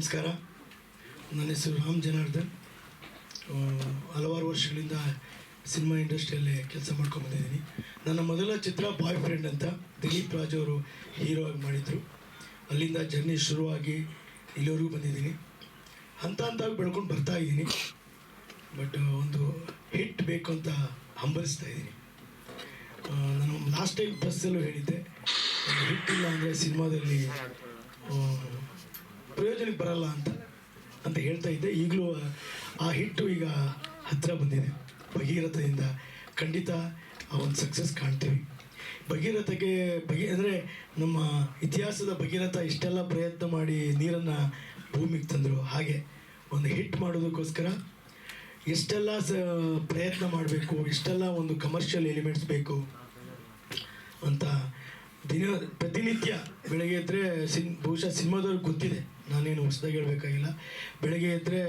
ನಮಸ್ಕಾರ. ನನ್ನ ಹೆಸರು ರಾಮ್ ಜನಾರ್ದನ್ ಹಲವಾರು ವರ್ಷಗಳಿಂದ ಸಿನಿಮಾ ಇಂಡಸ್ಟ್ರಿಯಲ್ಲಿ ಕೆಲಸ ಮಾಡ್ಕೊಂಬಂದಿದ್ದೀನಿ ನನ್ನ ಮೊದಲ ಚಿತ್ರ ಬಾಯ್ ಫ್ರೆಂಡ್ ಅಂತ ದಿಲೀಪ್ ರಾಜ್ ಅವರು ಹೀರೋ ಆಗಿ ಮಾಡಿದರು. ಅಲ್ಲಿಂದ ಜರ್ನಿ ಶುರುವಾಗಿ ಇಲ್ಲಿವರೆಗೂ ಬಂದಿದ್ದೀನಿ. ಹಂತ ಹಂತವಾಗಿ ಬೆಳ್ಕೊಂಡು ಬರ್ತಾ ಇದ್ದೀನಿ. ಬಟ್ ಒಂದು ಹಿಟ್ ಬೇಕು ಅಂತ ಹಂಬಲಿಸ್ತಾ ಇದ್ದೀನಿ. ನಾನು ಲಾಸ್ಟ್ ಟೈಮ್ ಬಸ್ಸಲ್ಲೂ ಹೇಳಿದ್ದೆ. ಹಿಟ್ ಇಲ್ಲ ಅಂದರೆ ಸಿನಿಮಾದಲ್ಲಿ ಪ್ರಯೋಜನಕ್ಕೆ ಬರಲ್ಲ ಅಂತ ಅಂತ ಹೇಳ್ತಾ ಇದ್ದೆ. ಈಗಲೂ ಆ ಹಿಟ್ಟು ಈಗ ಹತ್ತಿರ ಬಂದಿದೆ. ಭಗೀರಥದಿಂದ ಖಂಡಿತ ಆ ಒಂದು ಸಕ್ಸಸ್ ಕಾಣ್ತೀವಿ. ಭಗೀರಥಕ್ಕೆ ಬಗೆ ಅಂದರೆ ನಮ್ಮ ಇತಿಹಾಸದ ಭಗೀರಥ ಇಷ್ಟೆಲ್ಲ ಪ್ರಯತ್ನ ಮಾಡಿ ನೀರನ್ನು ಭೂಮಿಗೆ ತಂದರು. ಹಾಗೆ ಒಂದು ಹಿಟ್ ಮಾಡೋದಕ್ಕೋಸ್ಕರ ಎಷ್ಟೆಲ್ಲ ಸ, ಪ್ರಯತ್ನ ಮಾಡಬೇಕು ಇಷ್ಟೆಲ್ಲ ಒಂದು ಕಮರ್ಷಿಯಲ್ ಎಲಿಮೆಂಟ್ಸ್ ಬೇಕು ಅಂತ ದಿನ, ಪ್ರತಿನಿತ್ಯ ಬೆಳಗ್ಗೆ ಎದ್ದರೆ ಸಿನ್, ಬಹುಶಃ ಸಿನಿಮಾದವ್ರಿಗೆ ಗೊತ್ತಿದೆ. ನಾನೇನು ಹೊಸದಾಗಿ ಹೇಳಬೇಕಾಗಿಲ್ಲ. ಬೆಳಗ್ಗೆ ಎದ್ದರೆ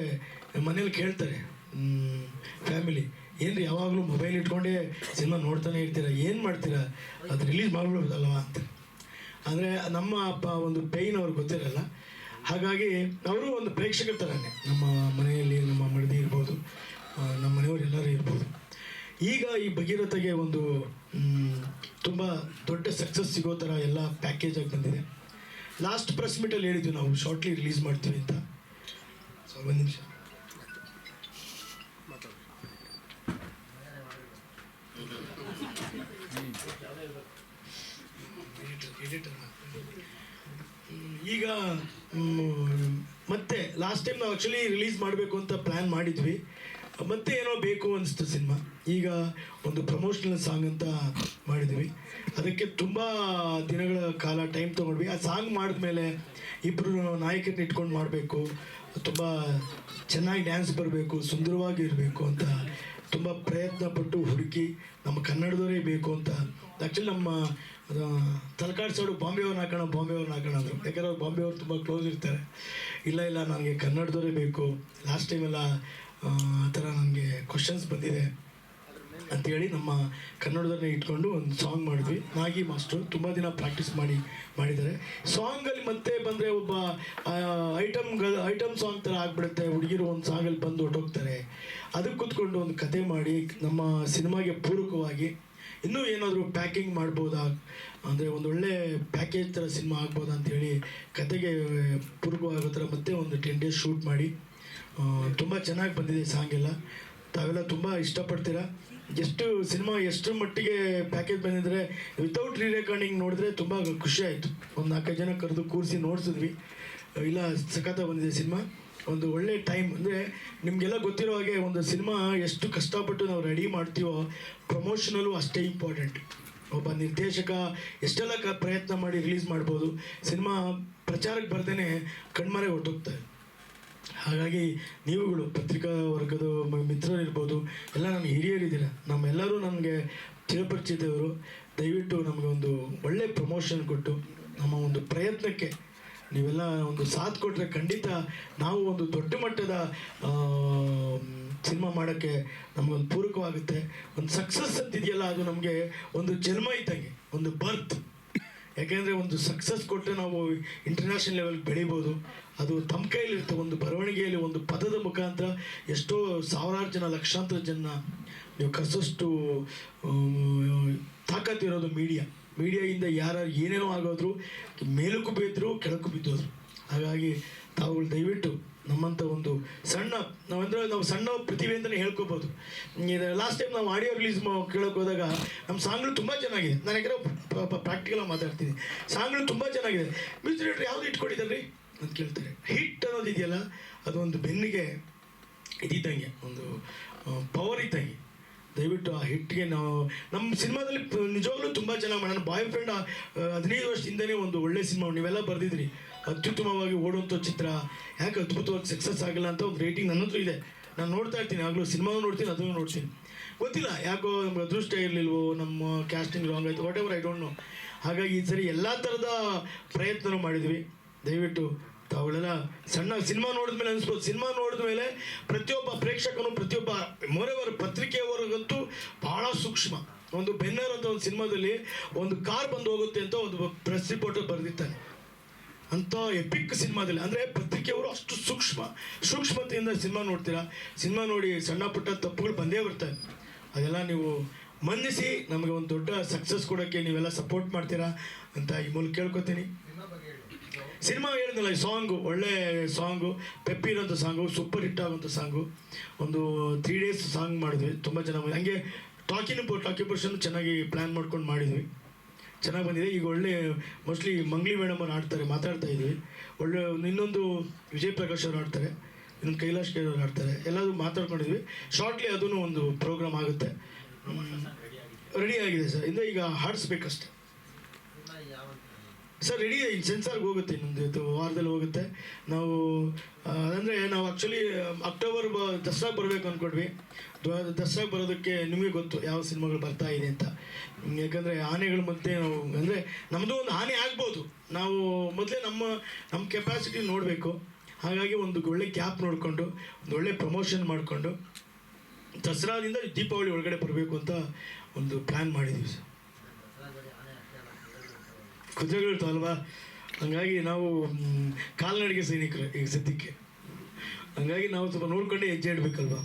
ಮನೇಲಿ ಕೇಳ್ತಾರೆ ಫ್ಯಾಮಿಲಿ ಏನ್ರಿ ಯಾವಾಗಲೂ ಮೊಬೈಲ್ ಇಟ್ಕೊಂಡೇ ಸಿನಿಮಾ ನೋಡ್ತಾನೆ ಇರ್ತೀರ, ಏನು ಮಾಡ್ತೀರಾ? ಅದು ರಿಲೀಸ್ ಮಾಡಿಬಿಡೋದಲ್ವ ಅಂತ ಅಂದರೆ ನಮ್ಮ ಅಪ್ಪ ಒಂದು ಪೇಯ್ನ್ ಅವ್ರಿಗೆ ಗೊತ್ತಿರಲ್ಲ. ಹಾಗಾಗಿ ಅವರು ಒಂದು ಪ್ರೇಕ್ಷಕರ ಥರನೇ ನಮ್ಮ ಮನೆಯಲ್ಲಿ ನಮ್ಮ ಮಡದಿ ಇರ್ಬೋದು ನಮ್ಮ ಮನೆಯವರು ಎಲ್ಲರೂ ಇರ್ಬೋದು. ಈಗ ಈ ಭಗೀರಥಗೆ ಒಂದು ತುಂಬ ದೊಡ್ಡ ಸಕ್ಸಸ್ ಸಿಗೋ ಥರ ಎಲ್ಲ ಪ್ಯಾಕೇಜಾಗಿ ಬಂದಿದೆ. ಲಾಸ್ಟ್ ಪ್ರೆಸ್ ಮೀಟಲ್ಲಿ ಹೇಳಿದ್ವಿ ನಾವು ಶಾರ್ಟ್ಲಿ ರಿಲೀಸ್ ಮಾಡ್ತೀವಿ ಅಂತ. ಒಂದು ಈಗ ಮತ್ತೆ ಲಾಸ್ಟ್ ಟೈಮ್ ನಾವು ಆ್ಯಕ್ಚುಲಿ ರಿಲೀಸ್ ಮಾಡಬೇಕು ಅಂತ ಪ್ಲ್ಯಾನ್ ಮಾಡಿದ್ವಿ. ಮತ್ತೆ ಏನೋ ಬೇಕು ಅನಿಸ್ತು ಸಿನಿಮಾ. ಈಗ ಒಂದು ಪ್ರಮೋಷನಲ್ ಸಾಂಗ್ ಅಂತ ಮಾಡಿದ್ವಿ. ಅದಕ್ಕೆ ತುಂಬ ದಿನಗಳ ಕಾಲ ಟೈಮ್ ತೊಗೊಂಡ್ವಿ. ಆ ಸಾಂಗ್ ಮಾಡಿದ್ಮೇಲೆ ಇಬ್ಬರು ನಾಯಕರನ್ನ ಇಟ್ಕೊಂಡು ಮಾಡಬೇಕು. ತುಂಬ ಚೆನ್ನಾಗಿ ಡ್ಯಾನ್ಸ್ ಬರಬೇಕು, ಸುಂದರವಾಗಿ ಇರಬೇಕು ಅಂತ ತುಂಬ ಪ್ರಯತ್ನ ಪಟ್ಟು ಹುಡುಕಿ ನಮ್ಮ ಕನ್ನಡದವರೇ ಬೇಕು ಅಂತ. ಆ್ಯಕ್ಚುಲಿ ನಮ್ಮ ತಲಕಾಡ್ ಸೈಡು ಬಾಂಬೆ ಅವ್ರನ್ನ ಹಾಕೋಣ ಬಾಂಬೆ ಅವ್ರನ್ನ ಹಾಕೋಣ ಅಂದರು. ಯಾಕಂದ್ರೆ ಅವ್ರು ಬಾಂಬೆ ಅವ್ರು ತುಂಬ ಕ್ಲೋಸ್ ಇರ್ತಾರೆ. ಇಲ್ಲ ಇಲ್ಲ, ನನಗೆ ಕನ್ನಡದವರೇ ಬೇಕು. ಲಾಸ್ಟ್ ಟೈಮೆಲ್ಲ ಆ ಥರ ನನಗೆ ಕ್ವಶನ್ಸ್ ಬಂದಿದೆ ಅಂತೇಳಿ ನಮ್ಮ ಕನ್ನಡದನ್ನ ಇಟ್ಕೊಂಡು ಒಂದು ಸಾಂಗ್ ಮಾಡಿದ್ವಿ. ನಾಗಿ ಮಾಸ್ಟರ್ ತುಂಬ ದಿನ ಪ್ರಾಕ್ಟೀಸ್ ಮಾಡಿ, ಮಾಡಿದ್ದಾರೆ. ಸಾಂಗಲ್ಲಿ ಮತ್ತೆ ಬಂದರೆ ಒಬ್ಬ ಐಟಮ್ಗಳು ಐಟಮ್ ಸಾಂಗ್ ಥರ ಆಗಿಬಿಡುತ್ತೆ. ಹುಡುಗಿರು ಒಂದು ಸಾಂಗಲ್ಲಿ ಬಂದು ಹೊಟ್ಟೋಗ್ತಾರೆ ಅದಕ್ಕೆ ಕೂತ್ಕೊಂಡು ಒಂದು ಕತೆ ಮಾಡಿ, ನಮ್ಮ ಸಿನಿಮಾಗೆ ಪೂರಕವಾಗಿ ಇನ್ನೂ ಏನಾದರೂ ಪ್ಯಾಕಿಂಗ್ ಮಾಡ್ಬೋದಾ? ಅಂದರೆ ಒಳ್ಳೆ ಪ್ಯಾಕೇಜ್ ಥರ ಸಿನಿಮಾ ಆಗ್ಬೋದಾ ಅಂತೇಳಿ ಕತೆಗೆ ಪೂರಕವಾಗೋ ಥರ ಮತ್ತೆ ಒಂದು ಟೆನ್ ಡೇಸ್ ಶೂಟ್ ಮಾಡಿ ತುಂಬ ಚೆನ್ನಾಗಿ ಬಂದಿದೆ ಸಾಂಗ್ ಎಲ್ಲ. ತಾವೆಲ್ಲ ತುಂಬ ಇಷ್ಟಪಡ್ತೀರಾ? ಎಷ್ಟು ಸಿನಿಮಾ ಎಷ್ಟರ ಮಟ್ಟಿಗೆ ಪ್ಯಾಕೇಜ್ ಬಂದಿದ್ರೆ ವಿತೌಟ್ ರೀ ರೆಕಾರ್ಡಿಂಗ್ ನೋಡಿದ್ರೆ ತುಂಬ ಖುಷಿ ಆಯಿತು. ಒಂದು ನಾಲ್ಕೈದು ಜನ ಕರೆದು ಕೂರಿಸಿ ನೋಡಿಸಿದ್ವಿ. ಇಲ್ಲ ಸಖತ್ತ ಬಂದಿದೆ ಸಿನಿಮಾ. ಒಂದು ಒಳ್ಳೆ ಟೈಮ್ ಅಂದರೆ ನಿಮಗೆಲ್ಲ ಗೊತ್ತಿರೋ ಹಾಗೆ ಒಂದು ಸಿನಿಮಾ ಎಷ್ಟು ಕಷ್ಟಪಟ್ಟು ನಾವು ರೆಡಿ ಮಾಡ್ತೀವೋ ಪ್ರಮೋಷನಲ್ಲೂ ಅಷ್ಟೇ ಇಂಪಾರ್ಟೆಂಟ್ ಒಬ್ಬ ನಿರ್ದೇಶಕ ಎಷ್ಟೆಲ್ಲ ಪ್ರಯತ್ನ ಮಾಡಿ ರಿಲೀಸ್ ಮಾಡ್ಬೋದು, ಸಿನಿಮಾ ಪ್ರಚಾರಕ್ಕೆ ಬರ್ದೇ ಕಣ್ಮರೆ ಹೊರಟೋಗ್ತಾರೆ ಹಾಗಾಗಿ ನೀವುಗಳು ಪತ್ರಿಕಾ ವರ್ಗದ ಮಿತ್ರರಿರ್ಬೋದು, ಎಲ್ಲ ನನ್ನ ಹಿರಿಯರಿದ್ದೀರ? ನಮ್ಮೆಲ್ಲರೂ ನಮಗೆ ಚಿರಪರಿಚಿತವರು ದಯವಿಟ್ಟು ನಮಗೆ ಒಂದು ಒಳ್ಳೆ ಪ್ರಮೋಷನ್ ಕೊಟ್ಟು, ನಮ್ಮ ಒಂದು ಪ್ರಯತ್ನಕ್ಕೆ ನೀವೆಲ್ಲ ಒಂದು ಸಾಥ್ ಕೊಟ್ಟರೆ ಖಂಡಿತ ನಾವು ಒಂದು ದೊಡ್ಡ ಮಟ್ಟದ ಸಿನಿಮಾ ಮಾಡೋಕ್ಕೆ ನಮಗೊಂದು ಪೂರಕವಾಗುತ್ತೆ. ಒಂದು ಸಕ್ಸಸ್ ಅಂತಿದೆಯಲ್ಲ, ಅದು ನಮಗೆ ಒಂದು ಜನ್ಮ ಇದ್ದಂಗೆ, ಒಂದು ಬರ್ತ್ ಯಾಕೆಂದರೆ ಒಂದು ಸಕ್ಸಸ್ ಕೊಟ್ಟರೆ ನಾವು ಇಂಟರ್ನ್ಯಾಷನಲ್ ಲೆವೆಲ್ಗೆ ಬೆಳಿಬೋದು. ಅದು ತಮ್ಮ ಕೈಲಿರುತ್ತೆ ಒಂದು ಬರವಣಿಗೆಯಲ್ಲಿ ಒಂದು ಪದದ ಮುಖಾಂತರ ಎಷ್ಟೋ ಸಾವಿರಾರು ಜನ, ಲಕ್ಷಾಂತರ ಜನ ನೀವು ಕಸಷ್ಟು ತಾಕತ್ತಿರೋದು ಮೀಡಿಯಾ ಮೀಡಿಯಾಯಿಂದ ಯಾರು ಏನೇನೋ ಆಗೋದ್ರು, ಮೇಲಕ್ಕೂ ಬಿದ್ದರು ಕೆಳಕ್ಕೂ ಬಿದ್ದೋದ್ರು. ಹಾಗಾಗಿ ತಾವುಗಳು ದಯವಿಟ್ಟು ನಮ್ಮಂಥ ಒಂದು ಸಣ್ಣ, ನಾವಂದ್ರೆ ನಾವು ಸಣ್ಣ ಪ್ರತಿಭೆ ಅಂತಲೇ ಹೇಳ್ಕೊಬೋದು. ಲಾಸ್ಟ್ ಟೈಮ್ ನಾವು ಆಡಿಯೋ ರಿಲೀಸ್ ಕೇಳೋಕೆ ಹೋದಾಗ ನಮ್ಮ ಸಾಂಗ್ಗಳು ತುಂಬ ಚೆನ್ನಾಗಿದೆ. ನಾನು ಯಾಕಂದ್ರೆ ಪ್ರಾಕ್ಟಿಕಲಾಗಿ ಮಾತಾಡ್ತೀನಿ ಸಾಂಗ್ಗಳು ತುಂಬ ಚೆನ್ನಾಗಿದೆ. ಮ್ಯೂಸಿಕ್ ಡೈರೆಕ್ಟರ್ ಯಾವುದು ಇಟ್ಕೊಂಡಿದ್ದಾರೆ ಅಂತ ಕೇಳ್ತಾರೆ. ಹಿಟ್ ಅನ್ನೋದು ಇದೆಯಲ್ಲ ಅದು ಒಂದು ಬೆನ್ನಿಗೆ ಇದ್ದಂಗೆ ಒಂದು ಪವರ್ ಇದ್ದಂಗೆ. ದಯವಿಟ್ಟು ಆ ಹಿಟ್ಗೆ ನಾವು ನಮ್ಮ ಸಿನಿಮಾದಲ್ಲಿ ನಿಜವಾಗ್ಲೂ ತುಂಬ ಚೆನ್ನಾಗಿ ಮಾಡಿ ನನ್ನ ಬಾಯ್ ಫ್ರೆಂಡ್ ಹದಿನೈದು ವರ್ಷದಿಂದನೇ ಒಂದು ಒಳ್ಳೆ ಸಿನಿಮಾ, ನೀವೆಲ್ಲ ಬರೆದಿದ್ರಿ. ಅತ್ಯುತ್ತಮವಾಗಿ ಓಡುವಂಥ ಚಿತ್ರ, ಯಾಕೆ ಅದ್ಭುತವಾಗಿ ಸಕ್ಸಸ್ ಆಗಿಲ್ಲ ಅಂತ ಒಂದು ರೇಟಿಂಗ್ ನನ್ನ ಇದೆ. ನಾನು ನೋಡ್ತಾ ಇರ್ತೀನಿ, ಆಗಲೂ ಸಿನಿಮಾನು ನೋಡ್ತೀನಿ, ಅದನ್ನು ನೋಡ್ತೀನಿ. ಗೊತ್ತಿಲ್ಲ, ಯಾಕೋ ನಮ್ಗೆ ಅದೃಷ್ಟ ಇರಲಿಲ್ವೋ, ನಮ್ಮ ಕ್ಯಾಸ್ಟಿಂಗ್ ರಾಂಗ್ ಆಯಿತು whatever I don't know ಹಾಗಾಗಿ ಈ ಸರಿ ಎಲ್ಲ ಥರದ ಪ್ರಯತ್ನ ಮಾಡಿದ್ವಿ. ದಯವಿಟ್ಟು ತಾವುಗಳೆಲ್ಲ ಸಣ್ಣ ಸಿನಿಮಾ ನೋಡಿದ್ಮೇಲೆ ಅನಿಸ್ಬೋದು. ಸಿನಿಮಾ ನೋಡಿದ್ಮೇಲೆ ಪ್ರತಿಯೊಬ್ಬ ಪ್ರೇಕ್ಷಕನು ಪ್ರತಿಯೊಬ್ಬ ಮೊರೆಯವರ ಪತ್ರಿಕೆಯವರಿಗಂತೂ ಬಹಳ ಸೂಕ್ಷ್ಮ. ಒಂದು ಬೆನ್ನರ್ ಅಂತ ಒಂದು ಸಿನಿಮಾದಲ್ಲಿ ಒಂದು ಕಾರ್ ಬಂದು ಹೋಗುತ್ತೆ ಅಂತ ಒಂದು ಪ್ರೆಸ್ ರಿಪೋರ್ಟರ್ ಬರೆದಿರ್ತಾನೆ. ಅಂಥ ಎಪಿಕ್ ಸಿನಿಮಾದಲ್ಲಿ. ಅಂದರೆ ಪತ್ರಿಕೆಯವರು ಅಷ್ಟು ಸೂಕ್ಷ್ಮ. ಸೂಕ್ಷ್ಮತೆಯಿಂದ ಸಿನಿಮಾ ನೋಡ್ತೀರಾ? ಸಿನಿಮಾ ನೋಡಿ ಸಣ್ಣ ಪುಟ್ಟ ತಪ್ಪುಗಳು ಬಂದೇ ಬರ್ತವೆ. ಅದೆಲ್ಲ ನೀವು ಮನ್ನಿಸಿ, ನಮಗೆ ಒಂದು ದೊಡ್ಡ ಸಕ್ಸಸ್ ಕೊಡೋಕ್ಕೆ ನೀವೆಲ್ಲ ಸಪೋರ್ಟ್ ಮಾಡ್ತೀರಾ ಅಂತ ಈ ಮೂಲಕ ಕೇಳ್ಕೊತೀನಿ. ಸಿನಿಮಾ ಹೇಳಿದ್ನಲ್ಲ ಈ ಸಾಂಗು ಒಳ್ಳೆ ಸಾಂಗು ಪೆಪ್ಪಿ ಇರೋಂಥ ಸಾಂಗು ಸೂಪರ್ ಹಿಟ್ ಆಗುವಂಥ ಸಾಂಗು ಒಂದು ತ್ರೀ ಡೇಸ್ ಸಾಂಗ್ ಮಾಡಿದ್ವಿ ತುಂಬ ಚೆನ್ನಾಗಿ ಹಂಗೆ ಟಾಕಿನ ಟಾಕಿ ಪೋರ್ಷನ್ ಚೆನ್ನಾಗಿ ಪ್ಲ್ಯಾನ್ ಮಾಡ್ಕೊಂಡು ಮಾಡಿದ್ವಿ. ಚೆನ್ನಾಗಿ ಬಂದಿದೆ ಈಗ ಒಳ್ಳೆ ಮೋಸ್ಟ್ಲಿ ಮಂಗ್ಲಿ ಮೇಡಮ್ ಅವ್ರು ಆಡ್ತಾರೆ ಮಾತಾಡ್ತಾ ಇದ್ವಿ. ಒಳ್ಳೆ ಇನ್ನೊಂದು ವಿಜಯ್ ಪ್ರಕಾಶ್ ಅವರು ಆಡ್ತಾರೆ ಇನ್ನೊಂದು ಕೈಲಾಶ್ ಕೇರ್ ಅವ್ರು ಆಡ್ತಾರೆ ಎಲ್ಲರೂ ಮಾತಾಡ್ಕೊಂಡಿದ್ವಿ. ಶಾರ್ಟ್ಲಿ ಅದೂ ಒಂದು ಪ್ರೋಗ್ರಾಮ್ ಆಗುತ್ತೆ. ರೆಡಿ ಆಗಿದೆ. ಸರ್ ಇಂದ ಈಗ ಹಾಡಿಸ್ಬೇಕಷ್ಟೆ. ಸರ್ ರೆಡಿ ಸೆನ್ಸಾರ್ಗೆ ಹೋಗುತ್ತೆ, ಇನ್ನೊಂದು ವಾರದಲ್ಲಿ ಹೋಗುತ್ತೆ. ನಾವು ಅಂದರೆ ನಾವು ಆ್ಯಕ್ಚುಲಿ ಅಕ್ಟೋಬರ್ ಬ, ದಸರಾಗೆ ಬರಬೇಕು ಅಂದ್ಕೊಂಡ್ವಿ ದಸರಾಗೆ ಬರೋದಕ್ಕೆ ನಿಮಗೆ ಗೊತ್ತು ಯಾವ ಸಿನಿಮಾಗಳು ಬರ್ತಾ ಇದೆ ಅಂತ. ಯಾಕಂದರೆ ಆನೆಗಳ ಮಧ್ಯೆ ನಾವು, ಅಂದರೆ ನಮ್ಮದು ಒಂದು ಆನೆ ಆಗ್ಬೋದು. ನಾವು ಮೊದಲೇ ನಮ್ಮ ನಮ್ಮ ಕೆಪಾಸಿಟಿ ನೋಡಬೇಕು. ಹಾಗಾಗಿ ಒಂದು ಒಳ್ಳೆ ಕ್ಯಾಪ್ ನೋಡಿಕೊಂಡು, ಒಂದು ಒಳ್ಳೆ ಪ್ರಮೋಷನ್ ಮಾಡಿಕೊಂಡು, ದಸರಾದಿಂದ ದೀಪಾವಳಿ ಒಳಗಡೆ ಬರಬೇಕು ಅಂತ ಒಂದು ಪ್ಲ್ಯಾನ್ ಮಾಡಿದ್ದೀವಿ ಸರ್. ಅಲ್ವಾ? ಹಂಗಾಗಿ ನಾವು ಕಾಲ್ನಡಿಗೆ ಸೈನಿಕರು ಈಗ ಸದ್ಯಕ್ಕೆ. ಹಂಗಾಗಿ ನಾವು ಸ್ವಲ್ಪ ನೋಡ್ಕೊಂಡೆ ಹೆಜ್ಜೆ ಇಡಬೇಕಲ್ವಾ?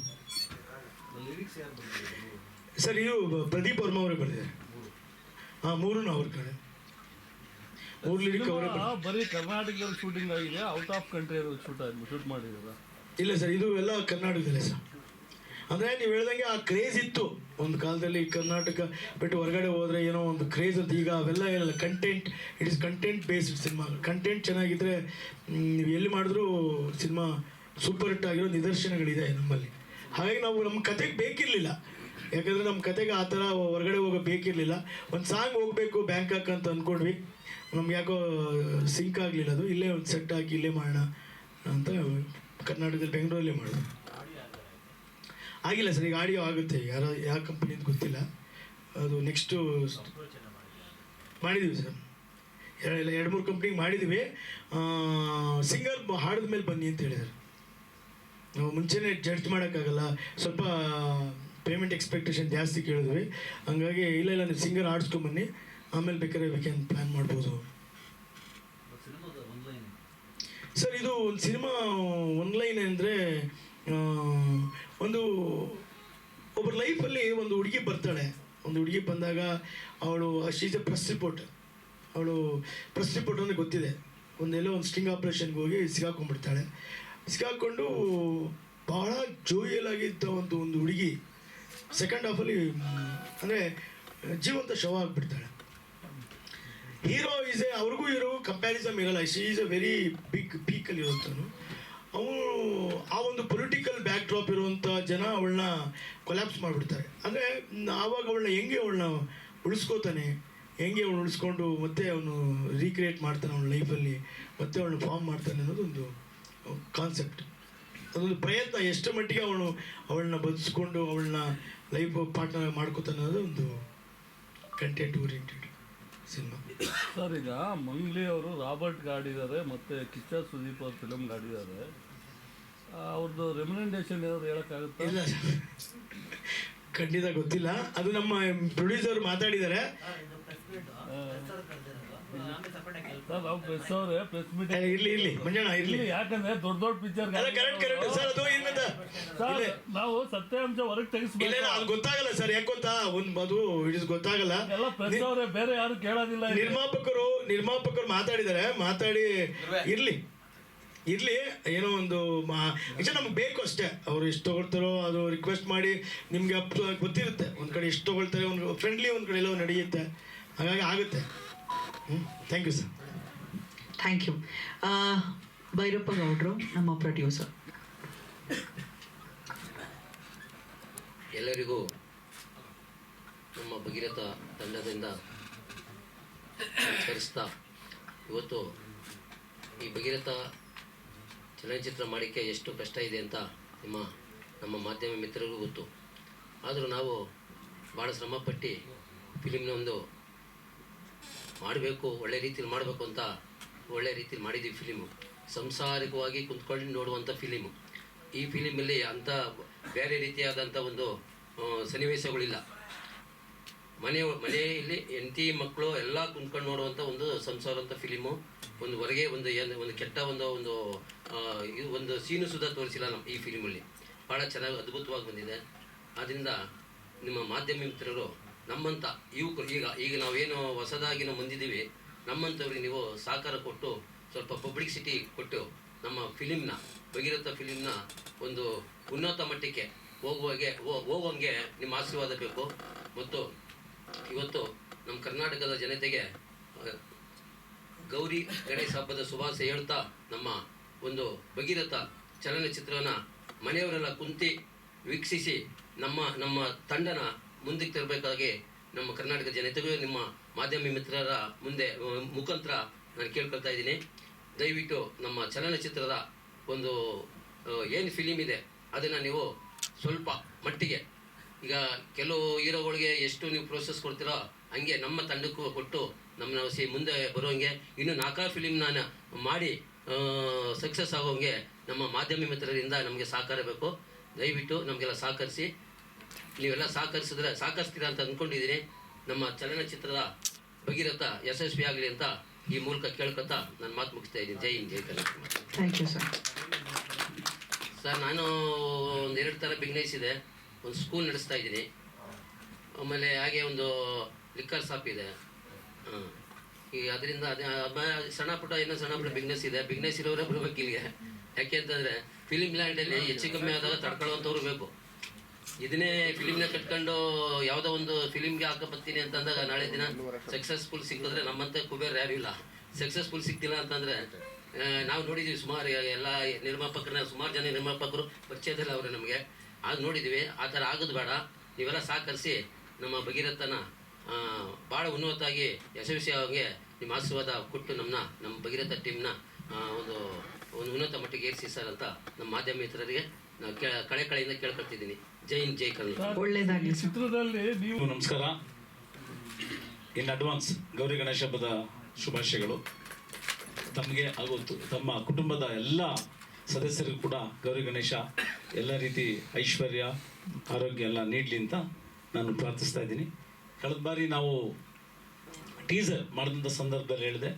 ಸರ್ ಇದು ಪ್ರದೀಪ್ ವರ್ಮ ಅವರೇ ಬರೆದಿದ್ದಾರೆ ಹಾಂ ಮೂರು ಅವ್ರ ಕಡೆ. ಮೂರು ಲಿರಿಕ್ ಅವರೇ ಬರೀ ಕರ್ನಾಟಕದಲ್ಲಿ ಶೂಟಿಂಗ್ ಆಗಿದೆ out of country shoot shoot ಮಾಡಿದಾರ ಇಲ್ಲ ಸರ್ ಇದು ಎಲ್ಲ ಕರ್ನಾಟಕದಲ್ಲೇ ಸರ್. ಅಂದರೆ ನೀವು ಹೇಳ್ದಂಗೆ ಆ ಕ್ರೇಜ್ ಇತ್ತು. ಒಂದು ಕಾಲದಲ್ಲಿ ಕರ್ನಾಟಕ ಬಿಟ್ಟು ಹೊರಗಡೆ ಹೋದರೆ ಏನೋ ಒಂದು ಕ್ರೇಜ್ ಅಂತ ಈಗ ಅವೆಲ್ಲ ಇರಲ್ಲ. Content it is content based cinema content ಚೆನ್ನಾಗಿದ್ದರೆ ನೀವು ಎಲ್ಲಿ ಮಾಡಿದ್ರೂ ಸಿನಿಮಾ ಸೂಪರ್ ಹಿಟ್ ಆಗಿರೋ ನಿದರ್ಶನಗಳಿದೆ ನಮ್ಮಲ್ಲಿ. ಹಾಗಾಗಿ ನಾವು ನಮ್ಮ ಕತೆಗೆ ಬೇಕಿರಲಿಲ್ಲ. ಯಾಕಂದರೆ ನಮ್ಮ ಕತೆಗೆ ಆ ಥರ ಹೊರಗಡೆ ಹೋಗೋ ಬೇಕಿರಲಿಲ್ಲ. ಒಂದು ಸಾಂಗ್ ಹೋಗಬೇಕು ಬ್ಯಾಂಕಾಕ್ ಅಂತ ಅಂದ್ಕೊಂಡ್ವಿ ನಮ್ಗೆ ಯಾಕೋ ಸಿಂಕ್ ಆಗಲಿಲ್ಲ ಅದು. ಇಲ್ಲೇ ಒಂದು ಸೆಟ್ ಹಾಕಿ ಇಲ್ಲೇ ಮಾಡೋಣ ಅಂತ ಕರ್ನಾಟಕದಲ್ಲಿ ಬೆಂಗಳೂರಲ್ಲೇ ಮಾಡೋದು ಆಗಿಲ್ಲ ಸರ್, ಈಗ ಆಡಿಯೋ ಆಗುತ್ತೆ. ಯಾರೋ, ಯಾವ ಕಂಪ್ನಿ ಅಂತ ಗೊತ್ತಿಲ್ಲ. ಅದು ನೆಕ್ಸ್ಟು ಮಾಡಿದ್ದೀವಿ ಸರ್. ಎರಡು ಎರಡು, ಮೂರು ಕಂಪ್ನಿಗೆ ಮಾಡಿದ್ದೀವಿ ಸಿಂಗರ್ ಹಾಡಿದ ಮೇಲೆ ಬನ್ನಿ ಅಂತ ಹೇಳಿದ್ರು. ನಾವು ಮುಂಚೆನೇ ಜಡ್ಜ್ ಮಾಡೋಕ್ಕಾಗಲ್ಲ. ಸ್ವಲ್ಪ ಪೇಮೆಂಟ್ ಎಕ್ಸ್ಪೆಕ್ಟೇಷನ್ ಜಾಸ್ತಿ ಕೇಳಿದ್ವಿ. ಹಂಗಾಗಿ ಇಲ್ಲ ಇಲ್ಲ, ನೀವು ಸಿಂಗರ್ ಆಡಿಸ್ಕೊಂಬನ್ನಿ ಆಮೇಲೆ ಬೇಕಾದ್ರೆ ವೀಕೆಂಡ್ ಪ್ಲ್ಯಾನ್ ಮಾಡ್ಬೋದು. ಸರ್, ಇದು ಒಂದು ಸಿನಿಮಾ ಒನ್ಲೈನ್ ಅಂದರೆ ಒಂದು ಒಬ್ಬರ ಲೈಫಲ್ಲಿ ಒಂದು ಹುಡುಗಿ ಬರ್ತಾಳೆ. ಒಂದು ಹುಡುಗಿ ಬಂದಾಗ ಅವಳು ಶೀಜ ಪ್ರೆಸ್ ರಿಪೋರ್ಟ್ ಅವಳು ಪ್ರೆಸ್ ರಿಪೋರ್ಟ್ ಅಂದರೆ ಗೊತ್ತಿದೆ. ಒಂದೆಲ್ಲೋ ಒಂದು ಸ್ಟಿಂಗ್ ಆಪ್ರೇಷನ್ಗೆ ಹೋಗಿ ಸಿಗಾಕೊಂಡ್ಬಿಡ್ತಾಳೆ. ಸಿಗಾಕೊಂಡು ಭಾಳ ಜೋಯಲಾಗಿದ್ದ ಒಂದು ಒಂದು ಹುಡುಗಿ ಸೆಕೆಂಡ್ ಹಾಫಲ್ಲಿ ಅಂದರೆ ಜೀವಂತ ಶವ ಆಗಿಬಿಡ್ತಾಳೆ ಹೀರೋ ಈಸ್ ಎ ಅವ್ರಿಗೂ ಇರೋ ಕಂಪ್ಯಾರಿಸಮ್ ಇರಲ್ಲ she is a very big ಪೀಕಲ್ಲಿ ಇರುವಂತನು ಅವನು ಆ ಒಂದು ಪೊಲಿಟಿಕಲ್ ಬ್ಯಾಕ್ ಡ್ರಾಪ್ ಇರುವಂಥ ಜನ ಅವಳನ್ನ ಕೊಲ್ಯಾಪ್ಸ್ ಮಾಡಿಬಿಡ್ತಾರೆ. ಅಂದರೆ ಆವಾಗ ಅವಳನ್ನ ಹೆಂಗೆ ಅವಳನ್ನ ಉಳಿಸ್ಕೋತಾನೆ? ಹೆಂಗೆ ಅವಳು ಉಳಿಸ್ಕೊಂಡು ಮತ್ತೆ ಅವನು ರೀಕ್ರಿಯೇಟ್ ಮಾಡ್ತಾನೆ ಅವನ ಲೈಫಲ್ಲಿ ಮತ್ತೆ ಅವಳನ್ನ ಫಾರ್ಮ್ ಮಾಡ್ತಾನೆ ಅನ್ನೋದೊಂದು ಕಾನ್ಸೆಪ್ಟ್ ಅದೊಂದು ಪ್ರಯತ್ನ ಎಷ್ಟು ಮಟ್ಟಿಗೆ ಅವನು ಅವಳನ್ನ ಬದುಸ್ಕೊಂಡು ಅವಳನ್ನ ಲೈಫ್ ಪಾರ್ಟ್ನರ್ ಮಾಡ್ಕೋತಾನೆ ಅನ್ನೋದು ಒಂದು ಕಂಟೆಂಟ್ ಓರಿಯೆಂಟೆಡ್ ಸಿನಿಮಾ ಸರ್, ಈಗ ಮಂಗ್ಲಿ ಅವರು ರಾಬರ್ಟ್ ಗಾಡಿದ್ದಾರೆ, ಮತ್ತು ಕಿಚ್ಚ ಸುದೀಪ್ ಅವ್ರ ಫಿಲಮ್ ಗಾಡಿದ್ದಾರೆ. ಅವ್ರದ್ದು ರೆಮ್ಯುನರೇಷನ್ ಏನಾದ್ರು ಹೇಳಕ್ಕಾಗುತ್ತೆ? ಇಲ್ಲ. ಖಂಡಿತ ಗೊತ್ತಿಲ್ಲ. ಅದು ನಮ್ಮ ಪ್ರೊಡ್ಯೂಸರ್ ಮಾತಾಡಿದ್ದಾರೆ. ಸರ್ ನಾವು ಪ್ರೆಸ್ ಅವರೇ ಪ್ರೆಸ್ ಮೀಟ್ ಇರ್ಲಿ ಇರ್ಲಿ. ಮಂಜಣ್ಣ ಇರ್ಲಿ. ಯಾಕಂದ್ರೆ ದೊಡ್ಡ ದೊಡ್ಡ ಪಿಕ್ಚರ್ ಅಲ್ಲ ಕರೆಕ್ಟ್ ಕರೆಕ್ಟ್. ಸರ್ ಅದು ಏನಂತ ಸರ್ ನಾವು ಸತ್ಯಾಂಶ ಹೊರಗೆ ತೆಗಿಸ್ಬೇಕು. ಇಲ್ಲ, ಅದು ಗೊತ್ತಾಗಲ್ಲ ಸರ್. ಯಾಕೆ ಗೊತ್ತಾ? ಒಂದು ಅದು ಇಟ್ ಇಸ್ ಗೊತ್ತಾಗಲ್ಲ. ಎಲ್ಲ ಪ್ರೆಸ್ ಅವರೇ ಬೇರೆ ಯಾರು ಕೇಳೋದಿಲ್ಲ ನಿರ್ಮಾಪಕರು ನಿರ್ಮಾಪಕರು ಮಾತಾಡಿದ್ದಾರೆ. ಮಾತಾಡಿ ಇರ್ಲಿ. ಇರ್ಲಿ ಏನೋ ಒಂದು ಮಾ ನಮ್ಗೆ ಬೇಕು ಅಷ್ಟೇ. ಅವ್ರು ಎಷ್ಟು ತಗೊಳ್ತಾರೋ ಅದು ರಿಕ್ವೆಸ್ಟ್ ಮಾಡಿ ನಿಮಗೆ ಅಪ್ ಗೊತ್ತಿರುತ್ತೆ. ಒಂದು ಕಡೆ ಎಷ್ಟು ತಗೊಳ್ತಾರೆ ಒಂದು ಫ್ರೆಂಡ್ಲಿ ಒಂದು ಕಡೆ ಎಲ್ಲೋ ನಡೆಯುತ್ತೆ. ಹಾಗಾಗಿ ಆಗುತ್ತೆ. ಹ್ಞೂ thank you sir thank you Bhyrappa ಗೌಡ್ರು ನಮ್ಮ ಪ್ರೊಡ್ಯೂಸರ್ ಎಲ್ಲರಿಗೂ ನಮ್ಮ ಭಗೀರಥ ತಂಡದಿಂದ ಸಂಸ್ಕರಿಸ್ತಾ ಇವತ್ತು ಈ ಭಗೀರಥ ಚಲನಚಿತ್ರ ಮಾಡೋಕ್ಕೆ ಎಷ್ಟು ಕಷ್ಟ ಇದೆ ಅಂತ ನಿಮ್ಮ, ನಮ್ಮ ಮಾಧ್ಯಮ ಮಿತ್ರರಿಗೂ ಗೊತ್ತು. ಆದರೂ ನಾವು ಭಾಳ ಶ್ರಮಪಟ್ಟು ಫಿಲಿಮ್ನ ಒಂದು ಮಾಡಬೇಕು, ಒಳ್ಳೆ ರೀತಿಯಲ್ಲಿ ಮಾಡಬೇಕು ಅಂತ ಒಳ್ಳೆ ರೀತಿಯಲ್ಲಿ ಮಾಡಿದ್ದೀವಿ ಫಿಲಿಮು. ಸಂಸಾರಿಕವಾಗಿ ಕುಂತ್ಕೊಂಡು ನೋಡುವಂಥ ಫಿಲಿಮು. ಈ ಫಿಲಿಮಲ್ಲಿ ಅಂಥ ಬೇರೆ ರೀತಿಯಾದಂಥ ಒಂದು ಸನ್ನಿವೇಶಗಳಿಲ್ಲ. ಮನೆ, ಮನೆಯಲ್ಲಿ ಹೆಂಡತಿ, ಮಕ್ಕಳು ಎಲ್ಲ ಕುಂತ್ಕೊಂಡು ನೋಡುವಂಥ ಒಂದು ಸಂಸಾರ ಅಂತ ಫಿಲಿಮು. ಒಂದು ಹೊರಗೆ ಒಂದು ಏನು, ಒಂದು ಕೆಟ್ಟ ಒಂದು ಒಂದು ಇದು ಒಂದು ಸೀನು ಸುಧಾ ತೋರಿಸಿಲ್ಲ ನಮ್ಮ ಈ ಫಿಲಿಮಲ್ಲಿ. ಭಾಳ ಚೆನ್ನಾಗಿ ಅದ್ಭುತವಾಗಿ ಬಂದಿದೆ. ಆದ್ದರಿಂದ ನಿಮ್ಮ ಮಾಧ್ಯಮ ಮಿತ್ರರು ನಮ್ಮಂಥ ಯುವಕರು, ಈಗ ಈಗ ನಾವೇನು ಹೊಸದಾಗಿ ನಾವು ಬಂದಿದ್ದೀವಿ, ನಮ್ಮಂಥವ್ರಿಗೆ ನೀವು ಸಹಕಾರ ಕೊಟ್ಟು, ಸ್ವಲ್ಪ ಪಬ್ಲಿಸಿಟಿ ಕೊಟ್ಟು ನಮ್ಮ ಫಿಲಿಮ್ನ, ಭಗೀರಥ ಫಿಲಿಮ್ನ ಒಂದು ಉನ್ನತ ಮಟ್ಟಕ್ಕೆ ಹೋಗುವಾಗೆ ಹೋಗುವಂಗೆ ನಿಮ್ಮ ಆಶೀರ್ವಾದ ಬೇಕು. ಮತ್ತು ಇವತ್ತು ನಮ್ಮ ಕರ್ನಾಟಕದ ಜನತೆಗೆ ಗೌರಿ ಗಣೇಶ ಹಬ್ಬದ ಶುಭಾಶಯ ಹೇಳ್ತಾ ನಮ್ಮ ಒಂದು ಭಗೀರಥ ಚಲನಚಿತ್ರನ ಮನೆಯವರೆಲ್ಲ ಕುಂತಿ ವೀಕ್ಷಿಸಿ ನಮ್ಮ ನಮ್ಮ ತಂಡನ ಮುಂದಕ್ಕೆ ತರಬೇಕಾಗಿ ನಮ್ಮ ಕರ್ನಾಟಕ ಜನತೆಗೂ ನಿಮ್ಮ ಮಾಧ್ಯಮ ಮಿತ್ರರ ಮುಂದೆ ಮುಖಾಂತರ ನಾನು ಕೇಳ್ಕೊಳ್ತಾ ಇದ್ದೀನಿ. ದಯವಿಟ್ಟು ನಮ್ಮ ಚಲನಚಿತ್ರದ ಒಂದು ಏನು ಫಿಲಿಮ್ ಇದೆ, ಅದನ್ನು ನೀವು ಸ್ವಲ್ಪ ಮಟ್ಟಿಗೆ, ಈಗ ಕೆಲವು ಹೀರೋಗಳಿಗೆ ಎಷ್ಟು ನೀವು ಪ್ರೋಸೆಸ್ ಕೊಡ್ತೀರೋ ಹಂಗೆ ನಮ್ಮ ತಂಡಕ್ಕೂ ಕೊಟ್ಟು ನಮ್ಮನ್ನ ಸಿ ಮುಂದೆ ಬರೋಂಗೆ ಇನ್ನು ನಾಲ್ಕಾರು ಫಿಲಿಮ್ನ ಮಾಡಿ ಸಕ್ಸಸ್ ಆಗೋಂಗೆ ನಮ್ಮ ಮಾಧ್ಯಮ ಮಿತ್ರರಿಂದ ನಮಗೆ ಸಹಕಾರ ಬೇಕು. ದಯವಿಟ್ಟು ನಮಗೆಲ್ಲ ಸಹಕರಿಸಿ. ನೀವೆಲ್ಲ ಸಹಕರಿಸಿದ್ರೆ ಸಹಕರಿಸ್ತೀರಾ ಅಂತ ಅಂದ್ಕೊಂಡಿದ್ದೀನಿ ನಮ್ಮ ಚಲನಚಿತ್ರದ ಭಗೀರಥ ಯಶಸ್ವಿ ಆಗಲಿ ಅಂತ ಈ ಮೂಲಕ ಕೇಳ್ಕೊತಾ ನಾನು ಮಾತು ಮುಗಿಸ್ತಾ ಇದ್ದೀನಿ. Jai Hind Jai Karnataka. Thank you sir sir ನಾನು ಒಂದು ಎರಡು ಥರ ಬಿಸ್ನೆಸ್ ಇದೆ. ಒಂದು ಸ್ಕೂಲ್ ನಡೆಸ್ತಾ ಇದ್ದೀನಿ. ಆಮೇಲೆ ಹಾಗೆ ಒಂದು ಲಿಕ್ಕರ್ ಶಾಪ್ ಇದೆ. ಹಾಂ ಈಗ ಅದರಿಂದ ಅದೇ ಸಣ್ಣ ಪುಟ್ಟ ಇನ್ನೂ ಸಣ್ಣ ಪುಟ್ಟ ಬಿಗ್ನೆಸ್ ಇದೆ. ಬಿಗ್ನೆಸ್ ಇರೋರೇ ಬರ್ಬೇಕು ಇಲ್ಲಿಗೆ. ಯಾಕೆ ಅಂತಂದರೆ ಫಿಲಿಮ್ ಲ್ಯಾಂಡಲ್ಲಿ ಹೆಚ್ಚು ಕಮ್ಮಿ ಆದಾಗ ತಡ್ಕೊಳ್ಳೋವಂಥವ್ರು ಬೇಕು. ಇದನ್ನೇ ಫಿಲಿಮ್ನ ಕಟ್ಕೊಂಡು ಯಾವುದೋ ಒಂದು ಫಿಲಿಮ್ಗೆ ಹಾಕಬತ್ತೀನಿ ಅಂತಂದಾಗ ನಾಳೆ ದಿನ ಸಕ್ಸಸ್ಫುಲ್ ಸಿಕ್ಕಿದ್ರೆ ನಮ್ಮಂತ ಕುಬೇರ್ ಯಾರು ಇಲ್ಲ. ಸಕ್ಸಸ್ಫುಲ್ ಸಿಕ್ತಿಲ್ಲ ಅಂತಂದ್ರೆ ನಾವು ನೋಡಿದ್ದೀವಿ ಸುಮಾರು ಎಲ್ಲ ನಿರ್ಮಾಪಕರನ್ನ, ಸುಮಾರು ಜನ ನಿರ್ಮಾಪಕರು ಪರಿಚಯದಲ್ಲ ಅವರು ನಮಗೆ. ಆಗ ನೋಡಿದ್ದೀವಿ ಆ ಥರ ಆಗೋದು ಬೇಡ. ನೀವೆಲ್ಲ ಸಹಕರಿಸಿ ನಮ್ಮ ಭಗೀರಥನ ಭಾಳ ಉನ್ನತವಾಗಿ ಯಶಸ್ವಿಯಾಗಿ ನಿಮ್ಮ ಆಶೀರ್ವಾದ ಕೊಟ್ಟು ನಮ್ಮನ್ನ ನಮ್ಮ ಭಗೀರಥ ಟೀಮ್ನ ಒಂದು ಒಂದು ಉನ್ನತ ಮಟ್ಟಿಗೆ ಏರಿಸಿ ಸರ್ ಅಂತ ನಮ್ಮ ಮಾಧ್ಯಮ ಮಿತ್ರರಿಗೆ ನಾವು ಕಳೆ ಕಳೆಯಿಂದ ಕೇಳ್ಕೊಳ್ತಿದ್ದೀನಿ. ಜೈ ಹಿಂದ್ ಜೈ ಕರ್ನಾಟಕ. ಒಳ್ಳೆಯದಾಗಿ ಚಿತ್ರದಲ್ಲಿ ನೀವು ನೀವು ನಮಸ್ಕಾರ. ಇನ್ ಅಡ್ವಾನ್ಸ್ ಗೌರಿ ಗಣೇಶ ಹಬ್ಬದ ಶುಭಾಶಯಗಳು. ತಮಗೆ ಹಾಗೂ ತಮ್ಮ ಕುಟುಂಬದ ಎಲ್ಲ ಸದಸ್ಯರಿಗೂ ಕೂಡ ಗೌರಿ ಗಣೇಶ ಎಲ್ಲ ರೀತಿ ಐಶ್ವರ್ಯ ಆರೋಗ್ಯ ಎಲ್ಲ ನೀಡಲಿ ಅಂತ ನಾನು ಪ್ರಾರ್ಥಿಸ್ತಾ ಇದ್ದೀನಿ. ಕಳೆದ ಬಾರಿ ನಾವು ಟೀಸರ್ ಮಾಡಿದಂಥ ಸಂದರ್ಭದಲ್ಲಿ ಹೇಳಿದೆ,